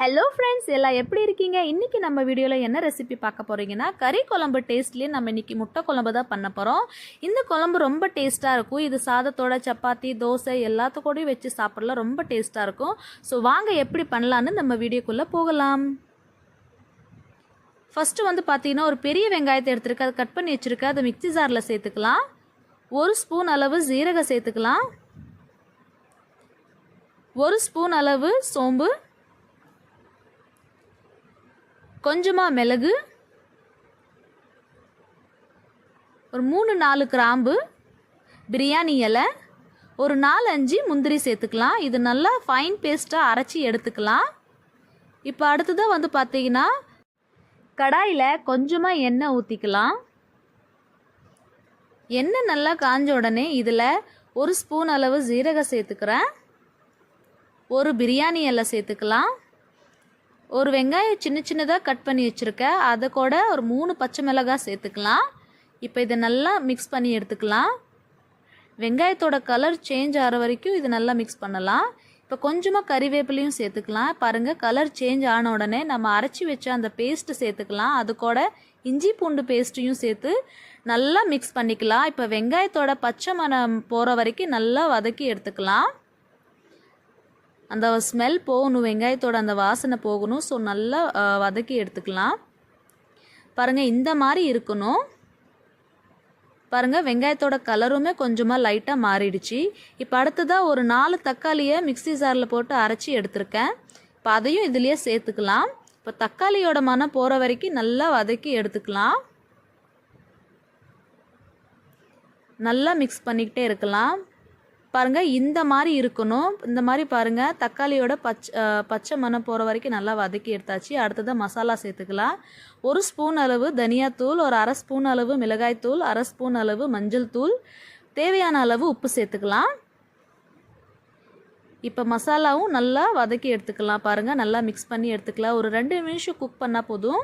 Hello friends எல்லாம் எப்படி இருக்கீங்க? இன்றைக்கி நம்ம வீடியோவில் என்ன ரெசிபி பார்க்க போகிறீங்கன்னா கறி குழம்பு டேஸ்ட்லேயே நம்ம இன்றைக்கி முட்டை குழம்பு தான் பண்ண போகிறோம் இந்த குழம்பு ரொம்ப டேஸ்ட்டாக இருக்கும். இது சாதத்தோட சப்பாத்தி தோசை எல்லாத்துக்கூடையும் வச்சு சாப்பிடலாம் ரொம்ப டேஸ்ட்டாக இருக்கும். ஸோ வாங்க எப்படி பண்ணலான்னு நம்ம வீடியோக்குள்ளே போகலாம். ஃபஸ்ட்டு வந்து பார்த்தீங்கன்னா ஒரு பெரிய வெங்காயத்தை எடுத்துருக்கு அதை கட் பண்ணி வச்சுருக்கேன் அதை மிக்ஸி ஜாரில் சேர்த்துக்கலாம். ஒரு ஸ்பூன் அளவு ஜீரகம் சேர்த்துக்கலாம். ஒரு ஸ்பூன் அளவு சோம்பு. கொஞ்சமாக மிளகு ஒரு மூணு நாலு கிராம்பு பிரியாணி இலை ஒரு நாலு அஞ்சு முந்திரி சேர்த்துக்கலாம். இது நல்லா ஃபைன் பேஸ்ட்டாக அரைச்சி எடுத்துக்கலாம். இப்போ அடுத்ததாக வந்து பார்த்தீங்கன்னா கடாயில் கொஞ்சமாக எண்ணெய் ஊற்றிக்கலாம் எண்ணெய் நல்லா காஞ்ச உடனே இதில் ஒரு ஸ்பூன் அளவு ஜீரகம் சேர்த்துக்கிறேன். ஒரு பிரியாணி இலை சேர்த்துக்கலாம். ஒரு வெங்காயம் சின்ன சின்னதாக கட் பண்ணி வச்சுருக்கேன் அதை கூட ஒரு மூணு பச்சை மிளகாய் சேர்த்துக்கலாம். இப்போ இதை நல்லா மிக்ஸ் பண்ணி எடுத்துக்கலாம். வெங்காயத்தோட கலர் சேஞ்ச் ஆகிற வரைக்கும் இது நல்லா மிக்ஸ் பண்ணலாம். இப்போ கொஞ்சமாக கறிவேப்பிலையும் சேர்த்துக்கலாம். பாருங்கள் கலர் சேஞ்ச் ஆன உடனே நம்ம அரைச்சி வச்ச அந்த பேஸ்ட்டு சேர்த்துக்கலாம். அது கூட இஞ்சி பூண்டு பேஸ்ட்டையும் சேர்த்து நல்லா மிக்ஸ் பண்ணிக்கலாம். இப்போ வெங்காயத்தோட பச்சை மணம் போகிற வரைக்கும் நல்லா வதக்கி எடுத்துக்கலாம். அந்த ஸ்மெல் போகணும் வெங்காயத்தோட அந்த வாசனை போகணும். ஸோ நல்லா வதக்கி எடுத்துக்கலாம். பாருங்கள் இந்த மாதிரி இருக்கணும். பாருங்கள் வெங்காயத்தோட கலருமே கொஞ்சமாக லைட்டாக மாறிடுச்சு. இப்போ அடுத்ததாக ஒரு நாலு தக்காளியை மிக்ஸி ஜாரில் போட்டு அரைச்சி எடுத்திருக்கேன். இப்போ அதையும் இதுலேயே சேர்த்துக்கலாம். இப்போ தக்காளியோட மனம் போகிற வரைக்கும் நல்லா வதக்கி எடுத்துக்கலாம். நல்லா மிக்ஸ் பண்ணிக்கிட்டே இருக்கலாம். பாருங்கள் இந்த மாதிரி இருக்கணும். இந்த மாதிரி பாருங்கள் தக்காளியோட பச்சை பச்சை மணம் போகிற வரைக்கும் நல்லா வதக்கி எடுத்தாச்சு. அடுத்ததாக மசாலா சேர்த்துக்கலாம். ஒரு ஸ்பூன் அளவு தனியாத்தூள் ஒரு அரை ஸ்பூன் அளவு மிளகாய்த்தூள் அரை ஸ்பூன் அளவு மஞ்சள் தூள். தேவையான அளவு உப்பு சேர்த்துக்கலாம். இப்போ மசாலாவும் நல்லா வதக்கி எடுத்துக்கலாம் பாருங்கள் நல்லா மிக்ஸ் பண்ணி எடுத்துக்கலாம். ஒரு ரெண்டு நிமிஷம் குக் பண்ணால் போதும்.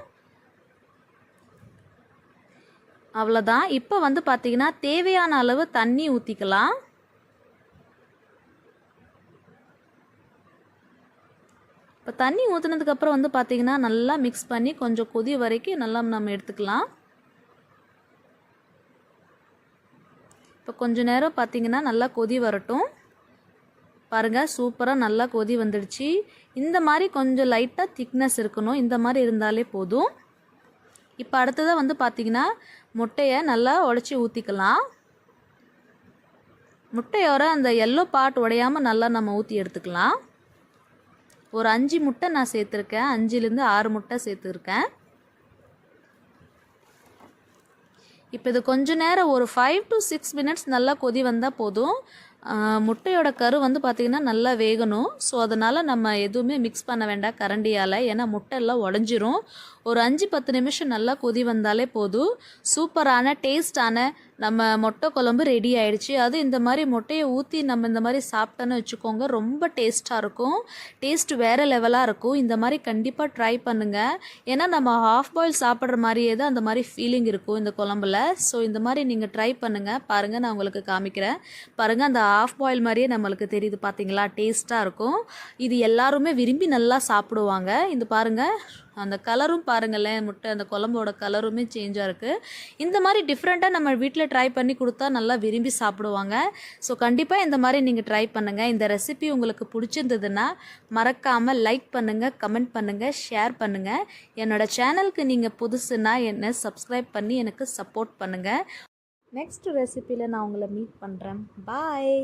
அவ்வளோதான் இப்போ வந்து பார்த்திங்கன்னா தேவையான அளவு தண்ணி ஊற்றிக்கலாம் இப்போ தண்ணி ஊற்றுனதுக்கப்புறம் வந்து பார்த்திங்கன்னா நல்லா மிக்ஸ் பண்ணி கொஞ்சம் கொதி வரைக்கும் நல்லா நம்ம எடுத்துக்கலாம். இப்போ கொஞ்சம் நேரம் பார்த்திங்கன்னா நல்லா கொதி வரட்டும். பாருங்கள் சூப்பராக நல்லா கொதி வந்துடுச்சு. இந்த மாதிரி கொஞ்சம் லைட்டாக திக்னஸ் இருக்கணும். இந்த மாதிரி இருந்தாலே போதும். இப்போ அடுத்ததாக வந்து பார்த்திங்கன்னா முட்டையை நல்லா உடச்சி ஊற்றிக்கலாம் முட்டையோட அந்த எல்லோ பாட் உடையாமல் நல்லா நம்ம ஊற்றி எடுத்துக்கலாம். ஒரு அஞ்சு முட்டை நான் சேர்த்துருக்கேன். அஞ்சுலேருந்து ஆறு முட்டை சேர்த்துருக்கேன். இப்போ இது கொஞ்ச நேரம் ஒரு ஃபைவ் டு சிக்ஸ் மினிட்ஸ் நல்லா கொதி வந்தால் போதும். முட்டையோட கரு வந்து பார்த்திங்கன்னா நல்லா வேகணும். ஸோ அதனால் நம்ம எதுவுமே மிக்ஸ் பண்ண வேண்டாம் கரண்டியால். ஏன்னா முட்டை எல்லாம் உடஞ்சிரும். ஒரு அஞ்சு பத்து நிமிஷம் நல்லா கொதி வந்தாலே போதும். சூப்பரான டேஸ்டான நம்ம மொட்டை குழம்பு ரெடி ஆயிடுச்சு. அது இந்த மாதிரி மொட்டையை ஊற்றி நம்ம இந்த மாதிரி சாப்பிட்டோன்னு வச்சுக்கோங்க ரொம்ப டேஸ்ட்டாக இருக்கும். டேஸ்ட் வேறு லெவலாக இருக்கும். இந்த மாதிரி கண்டிப்பாக ட்ரை பண்ணுங்கள் ஏன்னா நம்ம ஹாஃப் பாயில் சாப்பிட்ற மாதிரியே தான் அந்த மாதிரி ஃபீலிங் இருக்கும் இந்த குழம்புல. ஸோ இந்த மாதிரி நீங்கள் ட்ரை பண்ணுங்கள் பாருங்கள் நான் உங்களுக்கு காமிக்கிறேன். பாருங்கள் அந்த ஹாஃப் பாயில் மாதிரியே நம்மளுக்கு தெரியுது பார்த்தீங்களா டேஸ்ட்டாக இருக்கும். இது எல்லாருமே விரும்பி நல்லா சாப்பிடுவாங்க. இந்த பாருங்கள் அந்த கலரும் பாருங்களேன் முட்டை அந்த குழம்போட கலருமே சேஞ்சாக இருக்குது இந்த மாதிரி டிஃப்ரெண்ட்டாக நம்ம வீட்டில் ட்ரை பண்ணி கொடுத்தா நல்லா விரும்பி சாப்பிடுவாங்க. ஸோ கண்டிப்பாக இந்த மாதிரி நீங்கள் ட்ரை பண்ணுங்கள் இந்த ரெசிபி உங்களுக்கு பிடிச்சிருந்ததுன்னா மறக்காமல் லைக் பண்ணுங்கள் கமெண்ட் பண்ணுங்கள் ஷேர் பண்ணுங்கள் என்னோடய சேனலுக்கு நீங்கள் புதுசுன்னா என்னை சப்ஸ்கிரைப் பண்ணி எனக்கு சப்போர்ட் பண்ணுங்கள் நெக்ஸ்ட் ரெசிப்பியில் நான் உங்களை மீட் பண்ணுறேன் பாய்